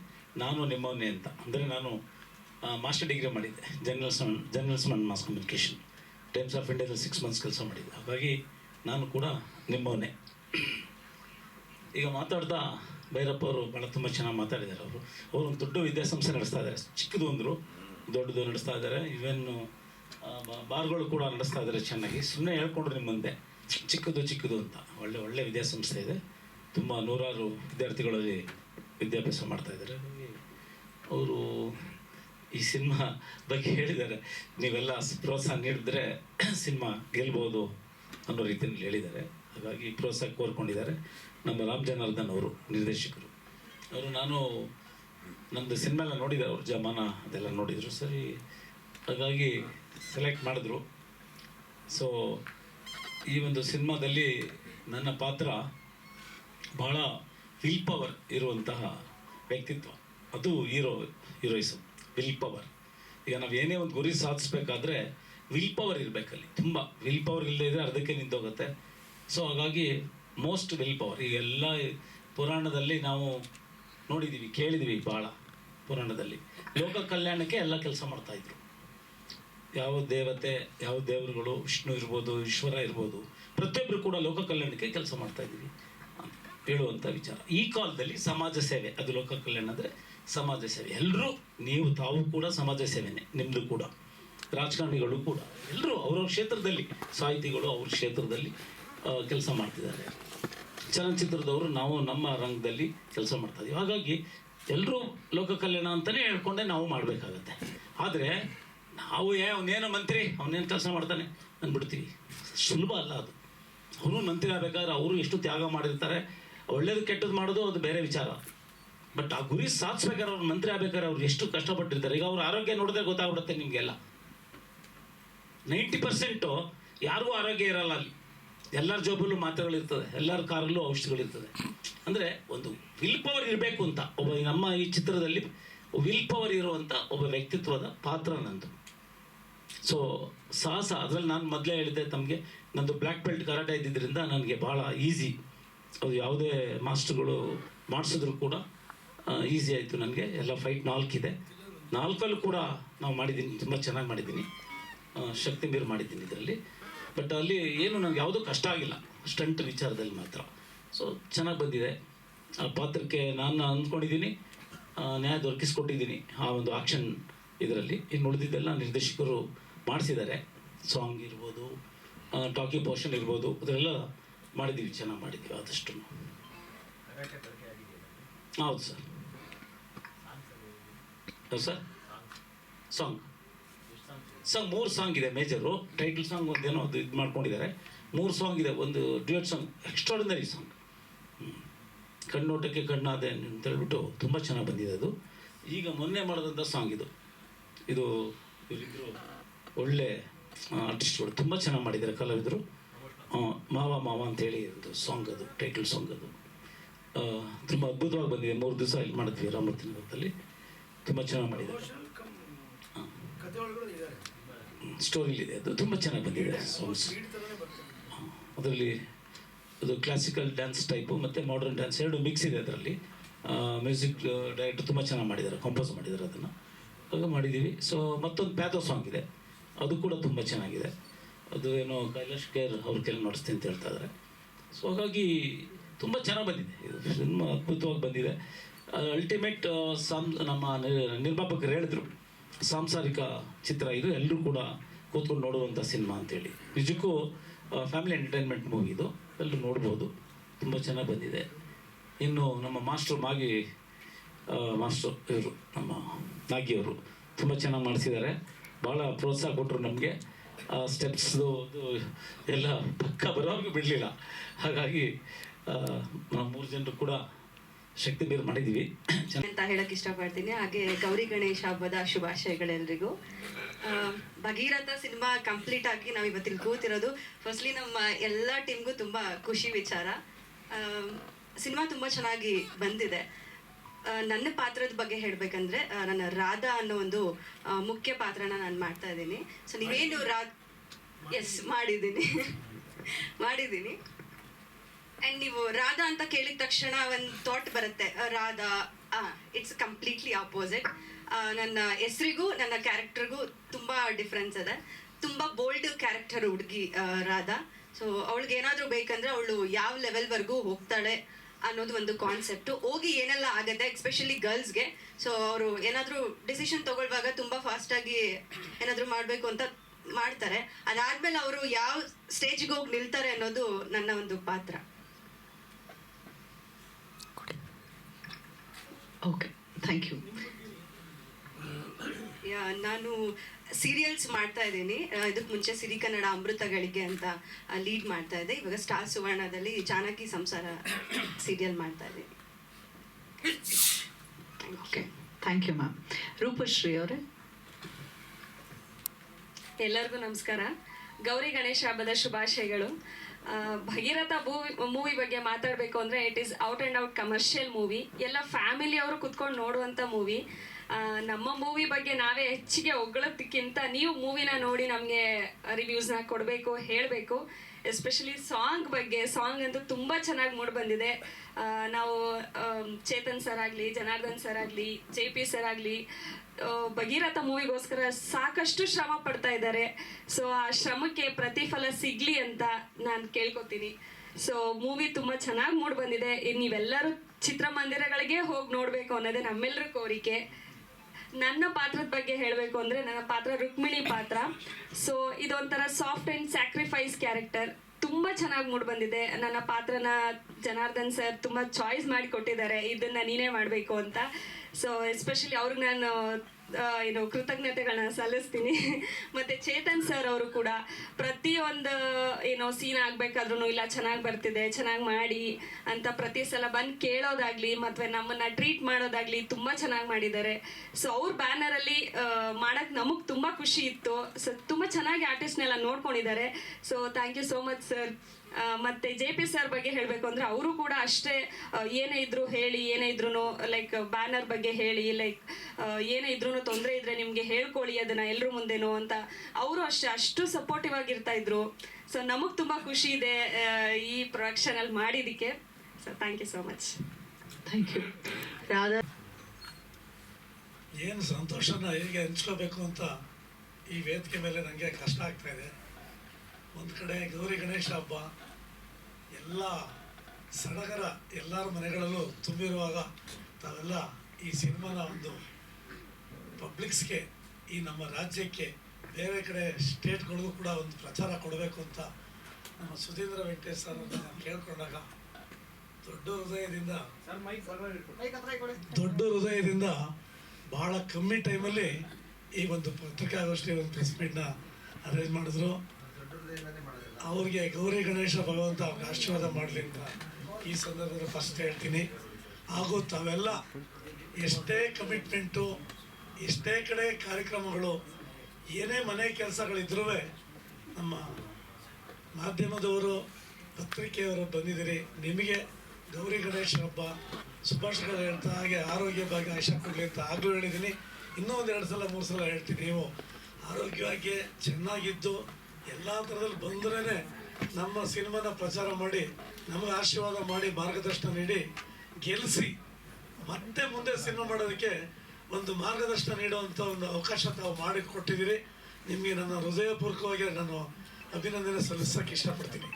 ನಾನು ನಿಮ್ಮವನೇ ಅಂತ. ಅಂದರೆ ನಾನು ಮಾಸ್ಟರ್ ಡಿಗ್ರಿ ಮಾಡಿದ್ದೆ journals journalism man mass communication Times of ಇಂಡಿಯಾದಲ್ಲಿ ಸಿಕ್ಸ್ ಮಂತ್ಸ್ ಕೆಲಸ ಮಾಡಿದ್ದೆ. ಹಾಗಾಗಿ ನಾನು ಕೂಡ ನಿಮ್ಮವನೇ. ಈಗ ಮಾತಾಡ್ತಾ ಭೈರಪ್ಪ ಅವರು ಭಾಳ ತುಂಬ ಚೆನ್ನಾಗಿ ಮಾತಾಡಿದ್ದಾರೆ ಅವರು. ಅವರು ಒಂದು ದೊಡ್ಡ ವಿದ್ಯಾಸಂಸ್ಥೆ ನಡೆಸ್ತಾ ಇದ್ದಾರೆ. ಚಿಕ್ಕದು ಅಂದರು, ದೊಡ್ಡದು ನಡೆಸ್ತಾ ಇದ್ದಾರೆ. ಇವೆನ್ನು ಬಾರ್ಗಳು ಕೂಡ ನಡೆಸ್ತಾ ಇದ್ದಾರೆ ಚೆನ್ನಾಗಿ. ಸುಮ್ಮನೆ ಹೇಳ್ಕೊಂಡ್ರು ನಿಮ್ಮ ಮುಂದೆ ಚಿಕ್ಕದು ಚಿಕ್ಕದು ಅಂತ. ಒಳ್ಳೆ ಒಳ್ಳೆ ವಿದ್ಯಾಸಂಸ್ಥೆ ಇದೆ. ತುಂಬ ನೂರಾರು ವಿದ್ಯಾರ್ಥಿಗಳಲ್ಲಿ ವಿದ್ಯಾಭ್ಯಾಸ ಮಾಡ್ತಾ ಇದ್ದಾರೆ. ಅವರು ಈ ಸಿನಿಮಾ ಬಗ್ಗೆ ಹೇಳಿದ್ದಾರೆ. ನೀವೆಲ್ಲ ಪ್ರೋತ್ಸಾಹ ನೀಡಿದ್ರೆ ಸಿನಿಮಾ ಗೆಲ್ಬೋದು ಅನ್ನೋ ರೀತಿಯಲ್ಲಿ ಹೇಳಿದ್ದಾರೆ. ಹಾಗಾಗಿ ಪ್ರೋತ್ಸಾಹ ಕೋರ್ಕೊಂಡಿದ್ದಾರೆ. ನಮ್ಮ ರಾಮ್ ಜನಾರ್ದನ್ ಅವರು, ನಿರ್ದೇಶಕರು. ಅವರು ನಾನು ನಮ್ಮದು ಸಿನಿಮಾ ಎಲ್ಲ ನೋಡಿದ್ದಾರೆ. ಅವರು ಜಮಾನ ಅದೆಲ್ಲ ನೋಡಿದರು. ಸರಿ, ಹಾಗಾಗಿ ಸೆಲೆಕ್ಟ್ ಮಾಡಿದ್ರು. ಸೊ ಈ ಒಂದು ಸಿನಿಮಾದಲ್ಲಿ ನನ್ನ ಪಾತ್ರ ಭಾಳ ವಿಲ್ ಪವರ್ ಇರುವಂತಹ ವ್ಯಕ್ತಿತ್ವ. ಅದು ಹೀರೋ ಹೀರೋಯಿಸಮ್ ವಿಲ್ ಪವರ್. ಈಗ ನಾವು ಏನೇ ಒಂದು ಗುರಿ ಸಾಧಿಸ್ಬೇಕಾದ್ರೆ ವಿಲ್ ಪವರ್ ಇರಬೇಕಲ್ಲಿ. ತುಂಬ ವಿಲ್ ಪವರ್ ಇಲ್ಲದೆ ಇದ್ರೆ ಅರ್ಧಕ್ಕೆ ನಿಂತೋಗುತ್ತೆ. ಸೊ ಹಾಗಾಗಿ ಮೋಸ್ಟ್ ವಿಲ್ ಪವರ್. ಈಗ ಎಲ್ಲ ಪುರಾಣದಲ್ಲಿ ನಾವು ನೋಡಿದ್ದೀವಿ ಕೇಳಿದ್ದೀವಿ ಭಾಳ ಪುರಾಣದಲ್ಲಿ. ಲೋಕ ಕಲ್ಯಾಣಕ್ಕೆ ಎಲ್ಲ ಕೆಲಸ ಮಾಡ್ತಾಯಿದ್ರು ಯಾವ ದೇವತೆ, ಯಾವ ದೇವರುಗಳು, ವಿಷ್ಣು ಇರ್ಬೋದು, ಈಶ್ವರ ಇರ್ಬೋದು ಪ್ರತಿಯೊಬ್ಬರು ಕೂಡ ಲೋಕ ಕಲ್ಯಾಣಕ್ಕೆ ಕೆಲಸ ಮಾಡ್ತಾ ಇದ್ದೀವಿ. ಅಂತ ಹೇಳುವಂಥ ವಿಚಾರ. ಈ ಕಾಲದಲ್ಲಿ ಸಮಾಜ ಸೇವೆ, ಅದು ಲೋಕ ಕಲ್ಯಾಣ ಅಂದರೆ ಸಮಾಜ ಸೇವೆ. ಎಲ್ಲರೂ ನೀವು, ತಾವು ಕೂಡ ಸಮಾಜ ಸೇವೆನೇ ನಿಮ್ಮದು ಕೂಡ. ರಾಜಕಾರಣಿಗಳು ಕೂಡ. ಎಲ್ಲರೂ ಅವ್ರವ್ರ ಕ್ಷೇತ್ರದಲ್ಲಿ, ಸಾಹಿತಿಗಳು ಅವ್ರ ಕ್ಷೇತ್ರದಲ್ಲಿ ಕೆಲಸ ಮಾಡ್ತಿದ್ದಾರೆ. ಚಲನಚಿತ್ರದವರು ನಾವು ನಮ್ಮ ರಂಗದಲ್ಲಿ ಕೆಲಸ ಮಾಡ್ತಾ ಇದೀವಿ. ಹಾಗಾಗಿ ಎಲ್ಲರೂ ಲೋಕ ಕಲ್ಯಾಣ ಅಂತಲೇ ಹೇಳ್ಕೊಂಡೆ ನಾವು ಮಾಡಬೇಕಾಗತ್ತೆ. ಆದರೆ ನಾವು ಏ, ಅವನೇನೋ ಮಂತ್ರಿ, ಅವನೇನು ಕೆಲಸ ಮಾಡ್ತಾನೆ ಅಂದ್ಬಿಡ್ತೀವಿ. ಸುಲಭ ಅಲ್ಲ ಅದು. ಅವನು ಮಂತ್ರಿ ಆಗಬೇಕಾದ್ರೆ ಅವರು ಎಷ್ಟು ತ್ಯಾಗ ಮಾಡಿರ್ತಾರೆ ಒಳ್ಳೇದು ಕೆಟ್ಟದ್ದು ಮಾಡೋದು ಅದು ಬೇರೆ ವಿಚಾರ. ಬಟ್ ಆ ಗುರಿ ಸಾಧಿಸ್ಬೇಕಾದ್ರೆ ಅವ್ರು ಮಂತ್ರಿ ಆಗ್ಬೇಕಾದ್ರೆ ಅವ್ರು ಎಷ್ಟು ಕಷ್ಟಪಟ್ಟಿರ್ತಾರೆ. ಈಗ ಅವ್ರ ಆರೋಗ್ಯ ನೋಡಿದ್ರೆ ಗೊತ್ತಾಗ್ಬಿಡುತ್ತೆ ನಿಮಗೆಲ್ಲ. ನೈಂಟಿ ಪರ್ಸೆಂಟು ಯಾರಿಗೂ ಆರೋಗ್ಯ ಇರಲ್ಲ ಅಲ್ಲಿ. ಎಲ್ಲರ ಜೋಬಲ್ಲೂ ಮಾತ್ರೆಗಳಿರ್ತದೆ, ಎಲ್ಲರ ಕಾರಲ್ಲೂ ಔಷಧಿಗಳಿರ್ತದೆ. ಅಂದರೆ ಒಂದು ವಿಲ್ ಪವರ್ ಇರಬೇಕು ಅಂತ ಒಬ್ಬ ನಮ್ಮ ಈ ಚಿತ್ರದಲ್ಲಿ ವಿಲ್ ಪವರ್ ಇರುವಂಥ ಒಬ್ಬ ವ್ಯಕ್ತಿತ್ವದ ಪಾತ್ರ ನಂದು. ಸೊ ಸಾಹಸ, ಅದರಲ್ಲಿ ನಾನು ಮೊದಲೇ ಹೇಳಿದ್ದೆ ತಮಗೆ, ನಂದು ಬ್ಲ್ಯಾಕ್ ಬೆಲ್ಟ್ ಕರಾಟೆ ಇದ್ದಿದ್ದರಿಂದ ನನಗೆ ಭಾಳ ಈಸಿ ಅದು ಯಾವುದೇ ಮಾಸ್ಟರ್ಗಳು ಮಾಡಿಸಿದ್ರು ಕೂಡ ಈಸಿ ಆಯಿತು ನನಗೆ. ಎಲ್ಲ ಫೈಟ್ ನಾಲ್ಕಿದೆ ನಾಲ್ಕಲ್ಲೂ ಕೂಡ ನಾವು ಮಾಡಿದ್ದೀನಿ. ತುಂಬ ಚೆನ್ನಾಗಿ ಮಾಡಿದ್ದೀನಿ. ಶಕ್ತಿ ಮೀರಿ ಮಾಡಿದ್ದೀನಿ ಇದರಲ್ಲಿ. ಬಟ್ ಅಲ್ಲಿ ಏನು ನನಗೆ ಯಾವುದೂ ಕಷ್ಟ ಆಗಿಲ್ಲ. ಸ್ಟಂಟ್ ವಿಚಾರದಲ್ಲಿ ಮಾತ್ರ. ಸೊ ಚೆನ್ನಾಗಿ ಬಂದಿದೆ. ಆ, ಪಾತ್ರಕ್ಕೆ ನಾನು ಅಂದ್ಕೊಂಡಿದ್ದೀನಿ. ನ್ಯಾಯ ದೊರಕಿಸ್ಕೊಟ್ಟಿದ್ದೀನಿ ಆ ಒಂದು ಆಕ್ಷನ್ ಇದರಲ್ಲಿ. ಇನ್ನು ಉಳಿದಿದ್ದೆಲ್ಲ ನಿರ್ದೇಶಕರು ಮಾಡಿಸಿದ್ದಾರೆ. ಸಾಂಗ್ ಇರ್ಬೋದು ಟಾಕಿಂಗ್ ಪೋರ್ಷನ್ ಇರ್ಬೋದು, ಅದೆಲ್ಲ ಮಾಡಿದ್ದೀವಿ, ಚೆನ್ನಾಗಿ ಮಾಡಿದ್ದೀವಿ, ಆದಷ್ಟು. ಹೌದು ಸರ್. ಹೌದು ಸರ್? ಸಾಂಗ್ ಸಾಂಗ್ ಮೂರು ಸಾಂಗ್ ಇದೆ ಮೇಜರು ಟೈಟಲ್ ಸಾಂಗ್ ಒಂದೇನೋ ಅದು ಇದು ಮಾಡ್ಕೊಂಡಿದ್ದಾರೆ. ಮೂರು ಸಾಂಗ್ ಇದೆ, ಒಂದು ಡ್ಯೂಯೆಟ್ ಸಾಂಗ್ ಎಕ್ಸ್ಟ್ರಾಡಿನರಿ ಸಾಂಗ್ ಕಣ್ಣೋಟಕ್ಕೆ ಕಣ್ಣಾದೆ ಅಂತ ಹೇಳ್ಬಿಟ್ಟು ತುಂಬ ಚೆನ್ನಾಗಿ ಬಂದಿದೆ ಅದು. ಈಗ ಮೊನ್ನೆ ಮಾಡಿದಂಥ ಸಾಂಗ್ ಇದು. ಇದು ಇವರಿಬ್ಬರು ಒಳ್ಳೆ ಆರ್ಟಿಸ್ಟ್ಗಳು ತುಂಬ ಚೆನ್ನಾಗಿ ಮಾಡಿದ್ದಾರೆ ಕಲಾವಿದರು. ಮಾವ ಮಾವ ಅಂತೇಳಿ ಒಂದು ಸಾಂಗ್ ಅದು ಟೈಟಲ್ ಸಾಂಗ್ ಅದು ತುಂಬ ಅದ್ಭುತವಾಗಿ ಬಂದಿದೆ. ಮೂರು ದಿವಸ ಇಲ್ಲಿ ಮಾಡಿದ್ವಿ ರಾಮೂರ್ತಿ ನಗರದಲ್ಲಿ ತುಂಬ ಚೆನ್ನಾಗಿ ಮಾಡಿದ್ದಾರೆ. ಸ್ಟೋರಿಲಿದೆ ಅದು ತುಂಬ ಚೆನ್ನಾಗಿ ಬಂದಿದೆ ಸಾಂಗ್ಸ್ ಅದರಲ್ಲಿ ಅದು ಕ್ಲಾಸಿಕಲ್ ಡ್ಯಾನ್ಸ್ ಟೈಪು ಮತ್ತು ಮಾಡರ್ನ್ ಡ್ಯಾನ್ಸ್ ಎರಡು ಮಿಕ್ಸ್ ಇದೆ ಅದರಲ್ಲಿ. ಮ್ಯೂಸಿಕ್ ಡೈರೆಕ್ಟರ್ ತುಂಬ ಚೆನ್ನಾಗಿ ಮಾಡಿದ್ದಾರೆ. ಕಂಪೋಸ್ ಮಾಡಿದ್ದಾರೆ ಅದನ್ನು. ಆಗ ಮಾಡಿದ್ದೀವಿ. ಸೊ ಮತ್ತೊಂದು ಪ್ಯಾಥೋ ಸಾಂಗ್ ಇದೆ. ಅದು ಕೂಡ ತುಂಬ ಚೆನ್ನಾಗಿದೆ. ಅದು ಏನೋ ಕೈಲಾಶ್ ಕೇರ್ ಅವ್ರ ಕೆಲ ನಡೆಸ್ತೀನಿ ಅಂತ ಹೇಳ್ತಾ ಇದ್ದಾರೆ ಸೊ ಹಾಗಾಗಿ ತುಂಬ ಚೆನ್ನಾಗಿ ಬಂದಿದೆ. ಇದು ಸಿನಿಮಾ ಅದ್ಭುತವಾಗಿ ಬಂದಿದೆ. ಅಲ್ಟಿಮೇಟ್ ಸಾಮ್, ನಮ್ಮ ನಿರ್- ನಿರ್ಮಾಪಕರು ಹೇಳಿದ್ರು, ಸಾಂಸಾರಿಕ ಚಿತ್ರ ಇದು ಎಲ್ಲರೂ ಕೂಡ ಕೂತ್ಕೊಂಡು ನೋಡುವಂಥ ಸಿನಿಮಾ ಅಂತೇಳಿ. ನಿಜಕ್ಕೂ ಫ್ಯಾಮಿಲಿ ಎಂಟರ್ಟೈನ್ಮೆಂಟ್ ಮೂವಿ ಇದು. ಎಲ್ಲರೂ ನೋಡ್ಬೋದು. ತುಂಬ ಚೆನ್ನಾಗಿ ಬಂದಿದೆ. ಇನ್ನು ನಮ್ಮ ಮಾಸ್ಟ್ರು ಮಾಗಿ ಮಾಸ್ಟ್ರು ಇವರು, ನಮ್ಮ ನಾಗಿಯವರು ತುಂಬ ಚೆನ್ನಾಗಿ ಮಾಡಿಸಿದ್ದಾರೆ. ಭಾಳ ಪ್ರೋತ್ಸಾಹ ಕೊಟ್ಟರು ನಮಗೆ. ಸ್ಟೆಪ್ಸ್ದು ಅದು ಎಲ್ಲ ಪಕ್ಕ ಬರೋವರೆಗೂ ಬಿಡಲಿಲ್ಲ. ಹಾಗಾಗಿ ಆ, ನಾವು ಮೂರು ಜನರು ಕೂಡ ಶಕ್ತಿ ಬೇರೆ ಮಾಡಿದ್ದೀವಿ. ಅಂತ ಹೇಳಕ್ ಇಷ್ಟಪಡ್ತೀನಿ. ಹಾಗೆ ಗೌರಿ ಗಣೇಶ ಹಬ್ಬದ ಶುಭಾಶಯಗಳೆಲ್ರಿಗೂ. ಆ, ಭಗೀರಥ ಸಿನಿಮಾ ಕಂಪ್ಲೀಟ್ ಆಗಿ ನಾವು ಇವತ್ತಿಲ್ಲಿ ಕೂತಿರೋದು. ಫಸ್ಟ್ಲಿ ನಮ್ಮ ಎಲ್ಲ ಟೀಮ್ಗೂ ತುಂಬಾ ಖುಷಿ ವಿಚಾರ. ಸಿನಿಮಾ ತುಂಬಾ ಚೆನ್ನಾಗಿ ಬಂದಿದೆ. ಆ, ನನ್ನ ಪಾತ್ರದ ಬಗ್ಗೆ ಹೇಳಬೇಕಂದ್ರೆ ನನ್ನ ರಾಧಾ ಅನ್ನೋ ಒಂದು ಮುಖ್ಯ ಪಾತ್ರನ ನಾನು ಮಾಡ್ತಾ ಇದ್ದೀನಿ. ಸೊ ನೀವೇನು ರಾ ಎಸ್ ಮಾಡಿದ್ದೀನಿ. ಮಾಡಿದ್ದೀನಿ. ಅಂಡ್ ನೀವು ರಾಧಾ ಅಂತ ಕೇಳಿದ ತಕ್ಷಣ ಒಂದು ಥಾಟ್ ಬರುತ್ತೆ. ಆ, ರಾಧಾ ಇಟ್ಸ್ ಕಂಪ್ಲೀಟ್ಲಿ ಆಪೋಸಿಟ್ ನನ್ನ ಹೆಸರಿಗೂ ನನ್ನ ಕ್ಯಾರೆಕ್ಟರ್ಗೂ ತುಂಬ ಡಿಫ್ರೆನ್ಸ್ ಇದೆ. ತುಂಬ ಬೋಲ್ಡ್ ಕ್ಯಾರೆಕ್ಟರ್ ಹುಡುಗಿ ರಾಧಾ. ಸೊ ಅವಳಿಗೆ ಏನಾದರೂ ಬೇಕಂದ್ರೆ ಅವಳು ಯಾವ ಲೆವೆಲ್ವರೆಗೂ ಹೋಗ್ತಾಳೆ ಅನ್ನೋದು ಒಂದು ಕಾನ್ಸೆಪ್ಟು ಹೋಗಿ ಏನೆಲ್ಲ ಆಗುತ್ತೆ ಎಸ್ಪೆಷಲಿ ಗರ್ಲ್ಸ್ಗೆ ಸೊ ಅವರು ಏನಾದರೂ ಡಿಸಿಷನ್ ತಗೊಳ್ಳುವಾಗ ತುಂಬ ಫಾಸ್ಟಾಗಿ ಏನಾದರೂ ಮಾಡಬೇಕು ಅಂತ ಮಾಡ್ತಾರೆ. ಅದಾದ್ಮೇಲೆ ಅವರು ಯಾವ ಸ್ಟೇಜ್ಗೆ ಹೋಗಿ ನಿಲ್ತಾರೆ ಅನ್ನೋದು ನನ್ನ ಒಂದು ಪಾತ್ರ. ಓಕೆ ಥ್ಯಾಂಕ್ ಯು ಯಾ, ನಾನು ಸೀರಿಯಲ್ಸ್ ಮಾಡ್ತಾ ಇದ್ದೀನಿ. ಇದಕ್ಕೆ ಮುಂಚೆ ಸಿರಿ ಕನ್ನಡ ಅಮೃತ ಗಳಿಗೆ ಅಂತ ಲೀಡ್ ಮಾಡ್ತಾ ಇದ್ದೆ ಇವಾಗ ಸ್ಟಾರ್ ಸುವರ್ಣದಲ್ಲಿ ಚಾಣಕಿ ಸಂಸಾರ ಸೀರಿಯಲ್ ಮಾಡ್ತಾ ಇದ್ದೀನಿ. Okay thank you ma'am Roopashree ಅವರೇ. ಎಲ್ಲರಿಗೂ ನಮಸ್ಕಾರ. ಗೌರಿ ಗಣೇಶ ಹಬ್ಬದ ಶುಭಾಶಯಗಳು. ಆ, ಭಗೀರಥ ಮೂವಿ ಮೂವಿ ಬಗ್ಗೆ ಮಾತಾಡಬೇಕು ಅಂದರೆ it is out and out commercial movie ಎಲ್ಲ ಫ್ಯಾಮಿಲಿ ಅವರು ಕುತ್ಕೊಂಡು ನೋಡುವಂಥ ಮೂವಿ ನಮ್ಮ ಮೂವಿ ಬಗ್ಗೆ ನಾವೇ ಹೆಚ್ಚಿಗೆ ಹೊಗಳೋದಕ್ಕಿಂತ ನೀವು ಮೂವಿನ ನೋಡಿ ನಮಗೆ ರಿವ್ಯೂಸ್ನ ಕೊಡಬೇಕು, ಹೇಳಬೇಕು. ಎಸ್ಪೆಷಲಿ ಸಾಂಗ್ ಬಗ್ಗೆ ಸಾಂಗ್ ಅಂತೂ ತುಂಬ ಚೆನ್ನಾಗಿ ಮೂಡ್ ಬಂದಿದೆ. ನಾವು ಚೇತನ್ ಸರ್ ಆಗಲಿ, ಜನಾರ್ದನ್ ಸರ್ ಆಗಲಿ, ಜೆ ಪಿ ಸರ್ ಆಗಲಿ ಭಗೀರಥ ಮೂವಿಗೋಸ್ಕರ ಸಾಕಷ್ಟು ಶ್ರಮ ಪಡ್ತಾ ಇದ್ದಾರೆ. ಸೊ ಆ ಶ್ರಮಕ್ಕೆ ಪ್ರತಿಫಲ ಸಿಗ್ಲಿ ಅಂತ ನಾನು ಕೇಳ್ಕೊತೀನಿ. ಸೊ ಮೂವಿ ತುಂಬ ಚೆನ್ನಾಗಿ ಮೂಡ್ ಬಂದಿದೆ. ನೀವೆಲ್ಲರೂ ಚಿತ್ರಮಂದಿರಗಳಿಗೆ ಹೋಗಿ ನೋಡಬೇಕು ಅನ್ನೋದೇ ನಮ್ಮೆಲ್ಲರ ಕೋರಿಕೆ. ನನ್ನ ಪಾತ್ರದ ಬಗ್ಗೆ ಹೇಳಬೇಕು ಅಂದರೆ ನನ್ನ ಪಾತ್ರ ರುಕ್ಮಿಣಿ ಪಾತ್ರ. ಸೊ ಇದೊಂಥರ ಸಾಫ್ಟ್ ಆ್ಯಂಡ್ ಸ್ಯಾಕ್ರಿಫೈಸ್ ಕ್ಯಾರೆಕ್ಟರ್ ತುಂಬ ಚೆನ್ನಾಗಿ ಮೂಡ್ ಬಂದಿದೆ. ನನ್ನ ಪಾತ್ರನ ಜನಾರ್ದನ್ ಸರ್ ತುಂಬ ಚಾಯ್ಸ್ ಮಾಡಿ ಕೊಟ್ಟಿದ್ದಾರೆ. ಇದನ್ನ ನೀನೇ ಮಾಡಬೇಕು ಅಂತ. ಸೊ ಎಸ್ಪೆಷಲಿ ಅವ್ರಿಗೆ ನಾನು ಏನು ಕೃತಜ್ಞತೆಗಳನ್ನ ಸಲ್ಲಿಸ್ತೀನಿ. ಮತ್ತು ಚೇತನ್ ಸರ್ ಅವರು ಕೂಡ ಪ್ರತಿಯೊಂದು, ಏನೋ ಸೀನ್ ಆಗಬೇಕಾದ್ರೂ ಇಲ್ಲ, ಚೆನ್ನಾಗಿ ಬರ್ತಿದೆ, ಚೆನ್ನಾಗಿ ಮಾಡಿ ಅಂತ ಪ್ರತಿ ಸಲ ಬಂದು ಕೇಳೋದಾಗ್ಲಿ ಮತ್ತು ನಮ್ಮನ್ನು ಟ್ರೀಟ್ ಮಾಡೋದಾಗ್ಲಿ ತುಂಬ ಚೆನ್ನಾಗಿ ಮಾಡಿದ್ದಾರೆ. ಸೊ ಅವ್ರ ಬ್ಯಾನರಲ್ಲಿ ಮಾಡೋಕ್ಕೆ ನಮಗೆ ತುಂಬ ಖುಷಿ ಇತ್ತು. ಸೊ ತುಂಬ ಚೆನ್ನಾಗಿ ಆರ್ಟಿಸ್ಟ್ನೆಲ್ಲ ನೋಡ್ಕೊಂಡಿದ್ದಾರೆ. So thank you so much sir ಮತ್ತೆ ಜೆ ಪಿ ಸರ್ ಬಗ್ಗೆ ಹೇಳಬೇಕು ಅಂದ್ರೆ ಅವರು ಕೂಡ ಅಷ್ಟೇ ಏನೇ ಇದ್ರು ಹೇಳಿ ಏನೇ ಇದ್ರು ಲೈಕ್ ಬ್ಯಾನರ್ ಬಗ್ಗೆ ಹೇಳಿ ಲೈಕ್ ಏನೇ ಇದ್ರು ತೊಂದರೆ ಇದ್ರೆ ನಿಮಗೆ ಹೇಳ್ಕೊಳ್ಳಿ ಅದನ್ನ ಎಲ್ಲರೂ ಮುಂದೆನೋ ಅಂತ ಅವರು ಅಷ್ಟೇ ಅಷ್ಟು ಸಪೋರ್ಟಿವ್ ಆಗಿರ್ತಾ ಇದ್ರು. ಸೊ ನಮಗೆ ತುಂಬ ಖುಷಿ ಇದೆ ಈ ಪ್ರೊಡಕ್ಷನ್ ಅಲ್ಲಿ ಮಾಡಿದಕ್ಕೆ. So thank you so much thank you Radha ಏನು ಸಂತೋಷನ ಹೇಗೆ ಹಂಚ್ಕೋಬೇಕು ಅಂತ ಈ ವೇದಿಕೆ ಮೇಲೆ ನನಗೆ ಕಷ್ಟ ಆಗ್ತಾ ಇದೆ. ಒಂದು ಕಡೆ ಗೌರಿ ಗಣೇಶ ಹಬ್ಬ ಎಲ್ಲ ಸಡಗರ ಎಲ್ಲರ ಮನೆಗಳಲ್ಲೂ ತುಂಬಿರುವಾಗ ತಾವೆಲ್ಲ ಈ ಸಿನಿಮಾನ ಒಂದು ಪಬ್ಲಿಕ್ಸ್ಗೆ ಈ ನಮ್ಮ ರಾಜ್ಯಕ್ಕೆ ಬೇರೆ ಕಡೆ ಸ್ಟೇಟ್ಗಳಿಗೂ ಕೂಡ ಒಂದು ಪ್ರಚಾರ ಕೊಡಬೇಕು ಅಂತ ನಮ್ಮ ಸುಧೀಂದ್ರ ವೆಂಕಟೇಶ್ ಸರ್ ನಾನು ಕೇಳ್ಕೊಂಡಾಗ ದೊಡ್ಡ ಹೃದಯದಿಂದ ದೊಡ್ಡ ಹೃದಯದಿಂದ ಬಹಳ ಕಮ್ಮಿ ಟೈಮಲ್ಲಿ ಈ ಒಂದು ಪತ್ರಿಕಾಗೋಷ್ಠಿ ಒಂದು ಪ್ರೆಸ್ ಮೀಟ್ನ ಅರೇಂಜ್ ಮಾಡಿದ್ರು. ಅವ್ರಿಗೆ ಗೌರಿ ಗಣೇಶ ಭಗವಂತ ಅವ್ರಿಗೆ ಆಶೀರ್ವಾದ ಮಾಡಲಿ ಅಂತ ಈ ಸಂದರ್ಭದಲ್ಲಿ ಫಸ್ಟ್ ಹೇಳ್ತೀನಿ. ಹಾಗೂ ತಾವೆಲ್ಲ ಎಷ್ಟೇ ಕಮಿಟ್ಮೆಂಟು ಎಷ್ಟೇ ಕಡೆ ಕಾರ್ಯಕ್ರಮಗಳು, ಏನೇ ಮನೆ ಕೆಲಸಗಳಿದ್ರೂ ನಮ್ಮ ಮಾಧ್ಯಮದವರು, ಪತ್ರಿಕೆಯವರು ಬಂದಿದ್ದೀರಿ. ನಿಮಗೆ ಗೌರಿ ಗಣೇಶ ಹಬ್ಬ ಶುಭಾಶಯಗಳು ಹೇಳ್ತಾ, ಹಾಗೆ ಆರೋಗ್ಯ ಭಾಗ್ಯ ಆಶಾ ಕೊಡಲಿ ಅಂತ ಆಗಲೂ ಹೇಳಿದ್ದೀನಿ. ಇನ್ನೂ ಒಂದು ಎರಡು ಸಲ, ಮೂರು ಸಲ ಹೇಳ್ತೀನಿ ನೀವು. ಆರೋಗ್ಯವಾಗಿ ಚೆನ್ನಾಗಿದ್ದು ಎಲ್ಲ ಥರದಲ್ಲಿ ಬಂದ್ರೇ ನಮ್ಮ ಸಿನಿಮಾನ ಪ್ರಚಾರ ಮಾಡಿ, ನಮಗೆ ಆಶೀರ್ವಾದ ಮಾಡಿ, ಮಾರ್ಗದರ್ಶನ ನೀಡಿ ಗೆಲ್ಲಿಸಿ ಮತ್ತೆ ಮುಂದೆ ಸಿನಿಮಾ ಮಾಡೋದಕ್ಕೆ ಒಂದು ಮಾರ್ಗದರ್ಶನ ನೀಡುವಂಥ ಒಂದು ಅವಕಾಶ ತಾವು ಮಾಡಿ ಕೊಟ್ಟಿದ್ದೀರಿ ನಿಮಗೆ ನನ್ನ ಹೃದಯಪೂರ್ವಕವಾಗಿ ನಾನು ಅಭಿನಂದನೆ ಸಲ್ಲಿಸೋಕ್ಕೆ ಇಷ್ಟಪಡ್ತೀನಿ.